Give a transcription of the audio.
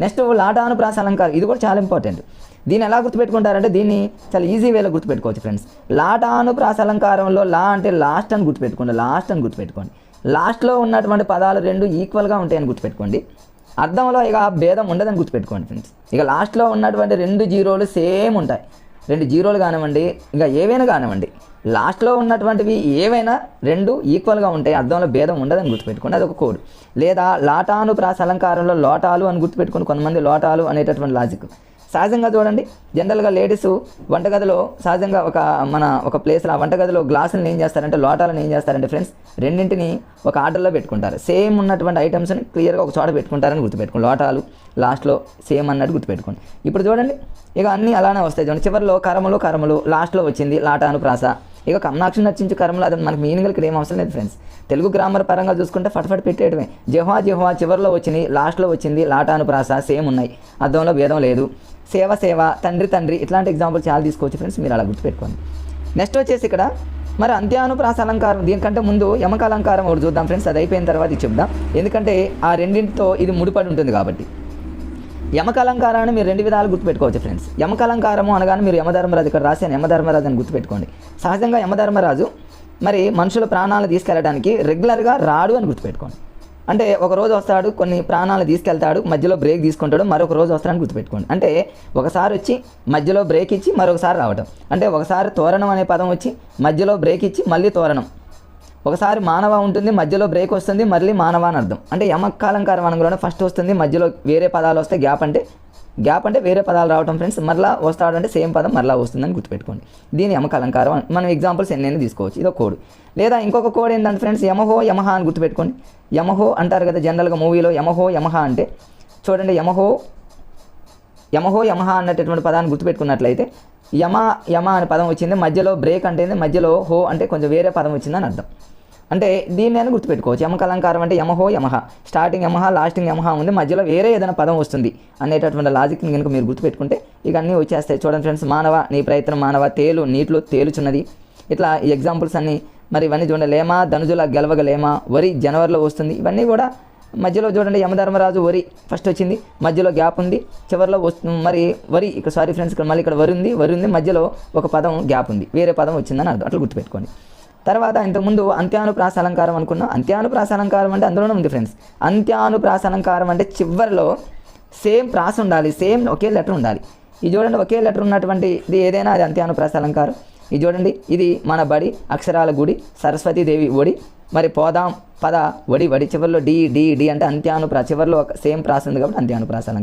Next లాటానుప్రాస అలంకారం ఇది కూడా చాలా ఇంపార్టెంట్ దీన్ని ఎలా గుర్తుపెట్టుకుంటారంటే దీన్ని చాలా ఈజీ వేలో గుర్తుపెట్టుకోవచ్చు ఫ్రెండ్స్ లాటానుప్రాస అలంకారంలో లా అంటే లాస్ట్ అని గుర్తుపెట్టుకోండి లాస్ట్ అని గుర్తుపెట్టుకోండి. లాస్ట్లో ఉన్నటువంటి పదాలు రెండు ఈక్వల్గా ఉంటాయని గుర్తుపెట్టుకోండి. అర్థంలో ఇక భేదం ఉండదని గుర్తుపెట్టుకోండి ఫ్రెండ్స్ ఇక లాస్ట్లో ఉన్నటువంటి రెండు జీరోలు సేమ్ ఉంటాయి. రెండు జీరోలు కానివ్వండి ఇంకా ఏవైనా కానివ్వండి. లాస్ట్లో ఉన్నటువంటివి ఏవైనా రెండు ఈక్వల్గా ఉంటాయి అర్థంలో భేదం ఉండదని గుర్తుపెట్టుకోండి. అది ఒక కోడ్. లేదా లాటాను ప్రాస అలంకారంలో లోటాలు అని గుర్తుపెట్టుకుని కొంతమంది లోటాలు అనేటటువంటి లాజిక్. సహజంగా చూడండి జనరల్గా లేడీస్ వంటగదిలో సహజంగా ఒక మన ఒక ప్లేస్లో ఆ వంటగదిలో గ్లాసులను ఏం చేస్తారంటే లోటాలను ఏం చేస్తారంటే ఫ్రెండ్స్ రెండింటిని ఒక ఆర్డర్లో పెట్టుకుంటారు. సేమ్ ఉన్నటువంటి ఐటమ్స్ని క్లియర్గా ఒక చోట పెట్టుకుంటారని గుర్తుపెట్టుకోండి. లోటాలు లాస్ట్లో సేమ్ అన్నట్టు గుర్తుపెట్టుకోండి. ఇప్పుడు చూడండి ఇక అన్నీ అలానే వస్తాయి. చూడండి చివరిలో కరములు కరములు లాస్ట్లో వచ్చింది లాటాను ప్రాస. ఇక కమనాక్షి నచ్చించు కర్మలు అది మనకి మీనింగ్ ఇక్కడ ఏం అవసరం లేదు ఫ్రెండ్స్ తెలుగు గ్రామర్ పరంగా చూసుకుంటే ఫటఫట్ పెట్టేయడమే జిహ్వా జిహ్వా చివరిలో వచ్చింది లాస్ట్లో వచ్చింది లాటానుప్రాస సేమ్ ఉన్నాయి. అర్థంలో భేదం లేదు. సేవ సేవ తండ్రి తండ్రి ఇట్లాంటి ఎగ్జాంపుల్ చాలా తీసుకోవచ్చు ఫ్రెండ్స్ మీరు అలా గుర్తుపెట్టుకోండి. నెక్స్ట్ వచ్చేసి ఇక్కడ మరి అంత్యానుప్రాస అలంకారం దీనికంటే ముందు యమక అలంకారం ఒకటి చూద్దాం ఫ్రెండ్స్ అది అయిపోయిన తర్వాత ఇది చెప్దాం. ఎందుకంటే ఆ రెండింటితో ఇది ముడిపడి ఉంటుంది కాబట్టి. యమకలంకారాన్ని మీరు రెండు విధాలు గుర్తుపెట్టుకోవచ్చు ఫ్రెండ్స్ యమకలంకారము అనగానే మీరు యమధర్మరాజు ఇక్కడ రాశాను యమధర్మరాజు అని గుర్తుపెట్టుకోండి. సహజంగా యమధర్మరాజు మరి మనుషుల ప్రాణాలు తీసుకెళ్ళడానికి రెగ్యులర్గా రాడు అని గుర్తుపెట్టుకోండి. అంటే ఒక రోజు వస్తాడు కొన్ని ప్రాణాలు తీసుకెళ్తాడు మధ్యలో బ్రేక్ తీసుకుంటాడు మరొక రోజు వస్తాడని గుర్తుపెట్టుకోండి. అంటే ఒకసారి వచ్చి మధ్యలో బ్రేక్ ఇచ్చి మరొకసారి రావడం అంటే ఒకసారి తోరణం అనే పదం వచ్చి మధ్యలో బ్రేక్ ఇచ్చి మళ్ళీ తోరణం. ఒకసారి మానవ ఉంటుంది మధ్యలో బ్రేక్ వస్తుంది మళ్ళీ మానవ అని అర్థం. అంటే యమకాలంకారం అనగానే ఫస్ట్ వస్తుంది మధ్యలో వేరే పదాలు వస్తే గ్యాప్ అంటే గ్యాప్ అంటే వేరే పదాలు రావటం ఫ్రెండ్స్ మరలా వస్తాడు అంటే సేమ్ పదం మరలా వస్తుందని గుర్తుపెట్టుకోండి. దీని యమకాలంకారం మనం ఎగ్జాంపుల్స్ ఎన్నైనా తీసుకోవచ్చు. ఇదో కోడ్ లేదా ఇంకొక కోడ్ ఏంటంటే ఫ్రెండ్స్ యమహో యమహ అని గుర్తుపెట్టుకోండి. యమహో అంటారు కదా జనరల్గా మూవీలో యమహో యమహ అంటే చూడండి యమహో యమహో యమహ అన్నటువంటి పదాన్ని గుర్తుపెట్టుకున్నట్లయితే యమ యమ అనే పదం వచ్చింది మధ్యలో బ్రేక్ అంటే మధ్యలో హో అంటే కొంచెం వేరే పదం వచ్చిందని అర్థం. అంటే దీన్ని నేను గుర్తుపెట్టుకోవచ్చు. యమ కలంకారం అంటే యమహో యమహ. స్టార్టింగ్ యమహ లాస్టింగ్ యమహ ఉంది. మధ్యలో వేరే ఏదైనా పదం వస్తుంది అనేటటువంటి లాజిక్ని కనుక మీరు గుర్తుపెట్టుకుంటే ఇక అన్నీ వచ్చేస్తాయి. చూడండి ఫ్రెండ్స్ మానవ నీ ప్రయత్నం మానవ తేలు నీటిలో తేలుచున్నది. ఇట్లా ఎగ్జాంపుల్స్ అన్నీ మరి ఇవన్నీ చూడండి లేమా ధనుజుల గెలవగలేమా వరి జనవరిలో వస్తుంది. ఇవన్నీ కూడా మధ్యలో చూడండి యమధర్మరాజు వరి ఫస్ట్ వచ్చింది. మధ్యలో గ్యాప్ ఉంది. చివరిలో వస్తు మరి వరి ఇక్కడ సారీ ఫ్రెండ్స్ ఇక్కడ మళ్ళీ ఇక్కడ వరి ఉంది. వరి ఉంది. మధ్యలో ఒక పదం గ్యాప్ ఉంది. వేరే పదం వచ్చిందని అర్థం. అట్లా గుర్తుపెట్టుకోండి. తర్వాత ఇంతకుముందు అంత్యానుప్రాస అలంకారం అనుకున్నాం. అంత్యానుప్రాస అలంకారం అంటే అందులోనే ఉంది ఫ్రెండ్స్ అంత్యానుప్రాస అలంకారం అంటే చివరిలో సేమ్ ప్రాస ఉండాలి. సేమ్ ఒకే లెటర్ ఉండాలి. ఇది చూడండి ఒకే లెటర్ ఉన్నటువంటి ఇది ఏదైనా అది అంత్యానుప్రాస అలంకారం. ఇది చూడండి ఇది మన బడి అక్షరాల గుడి సరస్వతీదేవి ఒడి మరి పోదాం. పద వడి వడి చివరిలో డి డి డి అంటే అంత్యానుప్రాస చివరిలో ఒక సేమ్ ప్రాస ఉంది కాబట్టి అంత్యానుప్రాస అలంకారం.